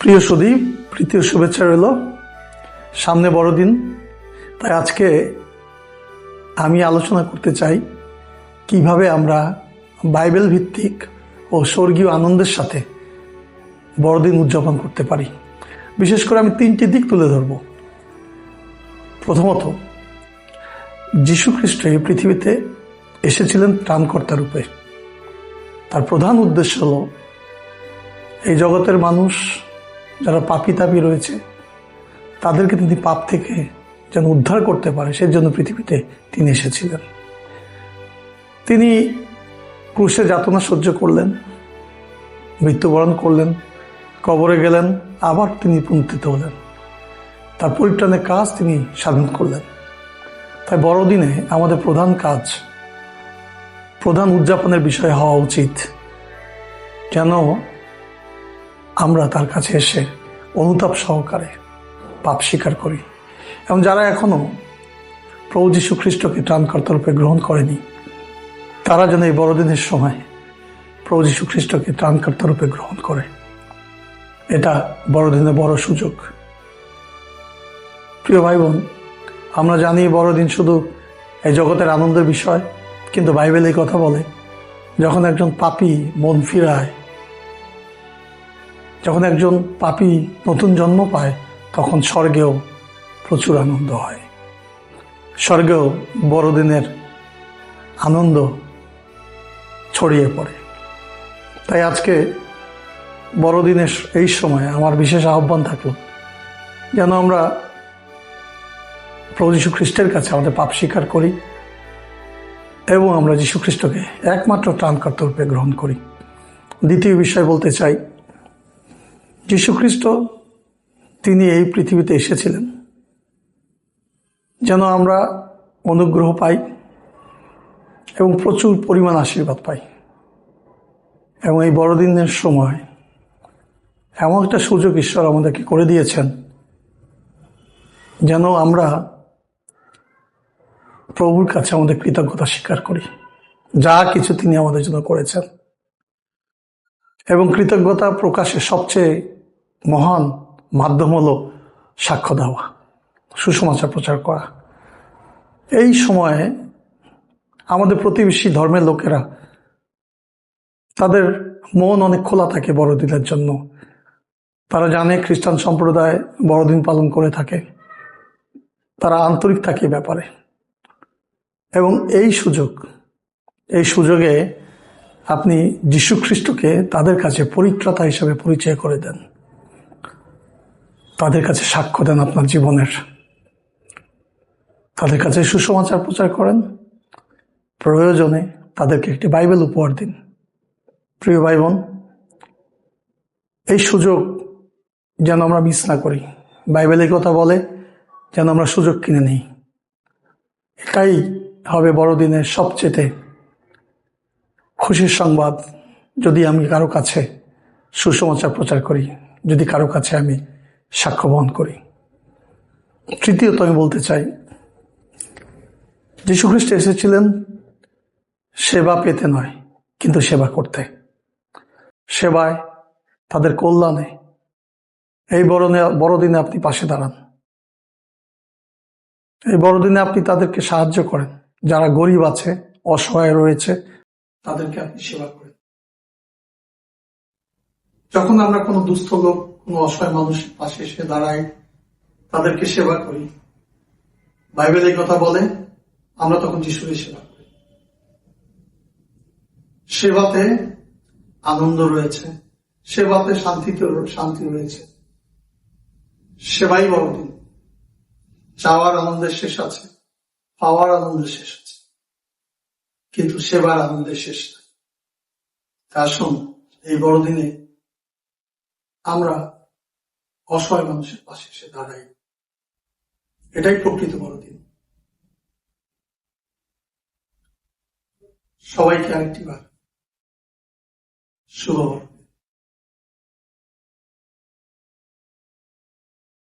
প্রিয় সুদী প্রীতীয় শুভেচ্ছা রইল। সামনে বড়দিন, তাই আজকে আমি আলোচনা করতে চাই, কীভাবে আমরা বাইবেল ভিত্তিক ও স্বর্গীয় আনন্দের সাথে বড়দিন উদযাপন করতে পারি। বিশেষ করে আমি তিনটি দিক তুলে ধরব। প্রথমত, যীশু খ্রিস্ট এই পৃথিবীতে এসেছিলেন ত্রাণকর্তা রূপে। তার প্রধান উদ্দেশ্য হল, এই জগতের মানুষ যারা পাপি তাপি রয়েছে, তাদেরকে তিনি পাপ থেকে যেন উদ্ধার করতে পারে সেই জন্য পৃথিবীতে তিনি এসেছিলেন। তিনি ক্রুশে যাতনা সহ্য করলেন, মৃত্যুবরণ করলেন, কবরে গেলেন, আবার তিনি পুনর্থিত হলেন। তার পরিত্রাণের কাজ তিনি সাধন করলেন। তাই বড়দিনে আমাদের প্রধান কাজ, প্রধান উদযাপনের বিষয় হওয়া উচিত। যেন আমরা তার কাছে এসে অনুতাপ সহকারে পাপ স্বীকার করি। এবং যারা এখনও প্রভু যীশু খ্রিস্টকে ত্রাণকর্তা রূপে গ্রহণ করেনি, তারা যেন এই বড়দিনের সময় প্রভু যীশু খ্রিস্টকে ত্রাণকর্তা রূপে গ্রহণ করে। এটা বড়দিনের বড় সুযোগ। প্রিয় ভাই বোন আমরা জানি বড়দিন শুধু এই জগতের আনন্দের বিষয়, কিন্তু বাইবেল এই কথা বলে, যখন একজন পাপি মন ফিরায় যখন একজন পাপি নতুন জন্ম পায়, তখন স্বর্গেও প্রচুর আনন্দ হয়। স্বর্গেও বড়দিনের আনন্দ ছড়িয়ে পড়ে। তাই আজকে বড়দিনের এই সময় আমার বিশেষ আহ্বান থাকল, যেন আমরা প্রভু যীশু খ্রিস্টের কাছে আমাদের পাপ স্বীকার করি এবং আমরা যীশু খ্রিস্টকে একমাত্র ত্রাণকর্তা রূপে গ্রহণ করি। দ্বিতীয় বিষয় বলতে চাই যীশু খ্রিস্ট তিনি এই পৃথিবীতে এসেছিলেন। যেন আমরা অনুগ্রহ পাই এবং প্রচুর পরিমাণ আশীর্বাদ পাই। এবং এই বড়দিনের সময় এমন একটা সুযোগ ঈশ্বর আমাদেরকে করে দিয়েছেন, যেন আমরা প্রভুর কাছে আমাদের কৃতজ্ঞতা স্বীকার করি। যা কিছু তিনি আমাদের জন্য করেছেন। এবং কৃতজ্ঞতা প্রকাশের সবচেয়ে মহান মাধ্যম হলো সাক্ষ্য দেওয়া, সুসমাচার প্রচার করা। এই সময়ে আমাদের প্রতিবেশী ধর্মের লোকেরা তাদের মন অনেক খোলা থাকে বড়দিনের জন্য। তারা জানে খ্রিস্টান সম্প্রদায় বড়দিন পালন করে থাকে। তারা আন্তরিক থাকে ব্যাপারে। এবং এই সুযোগ, এই সুযোগে আপনি যীশু খ্রিস্টকে তাদের কাছে পরিত্রাতা হিসেবে পরিচয় করে দেন। তাদের কাছে সাক্ষ্য দেন আপনার জীবনের। তাদের কাছে সুসমাচার প্রচার করেন। প্রয়োজনে তাদেরকে একটি বাইবেল উপহার দিন। প্রিয় ভাই বোন এই সুযোগ যেন আমরা মিস না করি। বাইবেলের কথা বলে যেন আমরা সুযোগ কিনে নিই। এটাই হবে বড়দিনের সবচেয়ে খুশির সংবাদ। যদি আমি কারও কাছে সুসমাচার প্রচার করি, যদি কারও কাছে আমি সাক্ষ্য বহন করি। তৃতীয়ত আমি বলতে চাই, যীশুখ্রিস্ট এসেছিলেন সেবা পেতে নয়, কিন্তু সেবা করতে। সেবায় তাদের কল্যাণে এই বড়দিনে বড়দিনে আপনি পাশে দাঁড়ান। এই বড়দিনে আপনি তাদেরকে সাহায্য করেন। যারা গরিব আছে, অসহায় রয়েছে, তাদেরকে আপনি সেবা করেন। যখন আমরা কোনো দুস্থ লোক কোনো অসহায় মানুষের পাশে এসে দাঁড়াই তাদেরকে সেবা করি। বাইবেল এই কথা বলে, আমরা তখন যিশুকে সেবা করি। সেবাতে আনন্দ রয়েছে, সেবাতে শান্তিতে শান্তি রয়েছে। সেবাই বড়দিন। চাওয়ার আনন্দের শেষ আছে, পাওয়ার আনন্দের শেষ আছে। কিন্তু সেবার আনন্দের শেষ নাই। আসুন, এই বড়দিনে আমরা অসহায় মানুষের পাশে এসে দাঁড়াই এটাই প্রকৃত বড়দিন সবাইকে আরেকটি বার শুভ।